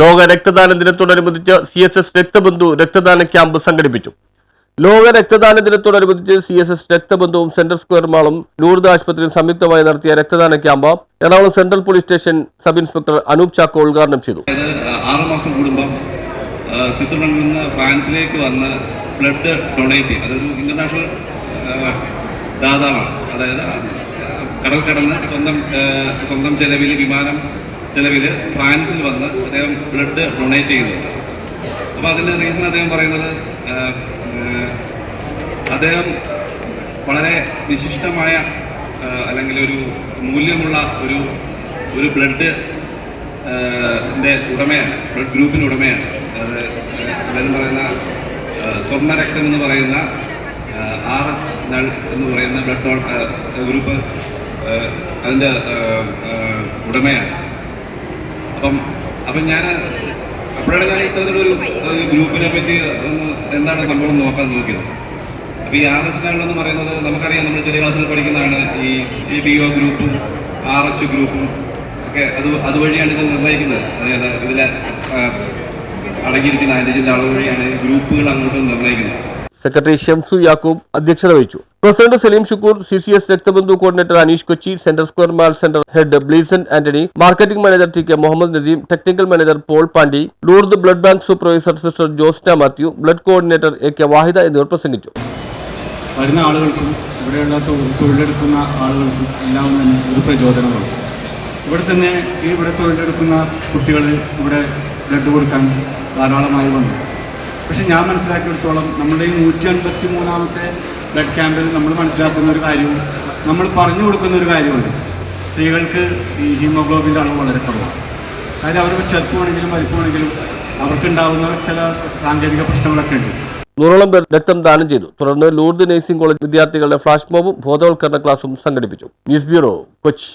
ലോക രക്തദാന ദിനത്തോടനുബന്ധിച്ച് സി എസ് എസ് രക്തബന്ധു രക്തദാന ക്യാമ്പ് സംഘടിപ്പിച്ചു. ലോക രക്തദാന ദിനത്തോടനുബന്ധിച്ച് സി എസ് എസ് രക്തബന്ധുവും സെൻട്രൽ സ്ക്വയർ മാളും ലൂർദ് ആശുപത്രിയും സംയുക്തമായി നടത്തിയ രക്തദാന camp Ernakulam central police station sub inspector Anoop Chacko ഉദ്ഘാടനം ചെയ്തു. അതായത് ആറ് മാസം കൂടുമ്പം ആ, സ്വിറ്റ്സർലൻഡിൽ നിന്ന് ഫ്രാൻസിലേക്ക് വന്ന് ബ്ലഡ് ഡൊണേറ്റ് അതൊരു ഇന്റർനാഷണൽ ദാതാവാണ്. അതായത് കടൽ കടന്ന് സ്വന്തം സ്വന്തം ചെലവിൽ വിമാനം ചെലവിൽ ഫ്രാൻസിൽ വന്ന് അദ്ദേഹം ബ്ലഡ് ഡൊണേറ്റ് ചെയ്യുന്നുണ്ട് അപ്പോൾ അതിന്റെ റീസൺ അദ്ദേഹം പറയുന്നത് അദ്ദേഹം വളരെ വിശിഷ്ടമായ അല്ലെങ്കിൽ ഒരു മൂല്യമുള്ള ഒരു ഒരു ബ്ലഡ് ഉടമയാണ് ബ്ലഡ് ഗ്രൂപ്പിന്റെ ഉടമയാണ്. അത് അദ്ദേഹം പറയുന്ന സ്വർണരക്തം എന്ന് പറയുന്ന ആർ എച്ച് നൾ എന്ന് പറയുന്ന ബ്ലഡ് ഗ്രൂപ്പ് അതിന്റെ ഉടമയാണ്. അപ്പം അപ്പം ഞാൻ അപ്പോഴാണ് ഞാൻ ഇത്തരത്തിലൊരു ഗ്രൂപ്പിനെ പറ്റി എന്താണ് സംഭവം നോക്കാൻ നോക്കിയത്? അപ്പോൾ ഈ ആർ എസ് എന്ന് പറയുന്നത് നമുക്കറിയാം നമ്മൾ ചെറിയ ക്ലാസ്സിൽ പഠിക്കുന്നതാണ്. ഈ എ ബി ഒ ഗ്രൂപ്പും ആർ എച്ച് ഗ്രൂപ്പും ഒക്കെ അത് അതുവഴിയാണ് ഇത് നിർണയിക്കുന്നത്. അതായത് ഇതിൽ അടങ്ങിയിരിക്കുന്ന ആന്റിജന്റെ അളവ് വഴിയാണ് ഗ്രൂപ്പുകൾ അങ്ങോട്ട് നിർണയിക്കുന്നത്. സെക്രട്ടറി ഷംസു യാക്കൂബ് അധ്യക്ഷത വഹിച്ചു. President Saleem Shukoor C C S Rakthabandhu coordinator Aneesh Kochi centre square mall centre head Bleeson Antony marketing manager T K Muhammad Naseem technical manager Paul Pandi Lourdes blood bank supervisor sister Josna Mathew blood coordinator A K Vahida എന്നിവർ പ്രസംഗിച്ചു. വരുന്ന ആളുകൾക്കും ഇവിടെയുള്ള തൊഴിലെടുക്കുന്ന ആളുകൾക്കും എല്ലാം തന്നെ ഒരു പ്രചോദനമാണ്. ഇവിടെ തന്നെ ഈ ഇവിടെ തൊഴിലെടുക്കുന്ന കുട്ടികൾ ഇവിടെ ബ്ലഡ് കൊടുക്കാൻ ധാരാളമായി വന്നു. പക്ഷെ ഞാൻ മനസ്സിലാക്കിയെടുത്തോളം നമ്മുടെ ഈ നൂറ്റി അൻപത്തി മൂന്നാമത്തെ ബ്ലഡ് ക്യാമ്പിൽ നമ്മൾ മനസ്സിലാക്കുന്ന ഒരു കാര്യവും നമ്മൾ പറഞ്ഞു കൊടുക്കുന്ന ഒരു കാര്യമുണ്ട് സ്ത്രീകൾക്ക് ഈ ഹീമോഗ്ലോബിന്റെ അളവ് വളരെ കുറവാണ്. അതായത് അവർ ചെറുപ്പമാണെങ്കിലും വലിപ്പമാണെങ്കിലും അവർക്കുണ്ടാവുന്ന ചില സാങ്കേതിക പ്രശ്നങ്ങളൊക്കെ ഉണ്ട്. നൂറോളം പേർ രക്തം ദാനം ചെയ്തു. തുടർന്ന് ലൂർദ് നഴ്സിംഗ് കോളേജ് വിദ്യാർത്ഥികളുടെ ഫ്ലാഷ് മോബും ബോധവൽക്കരണ ക്ലാസും സംഘടിപ്പിച്ചു. News bureau Kochi.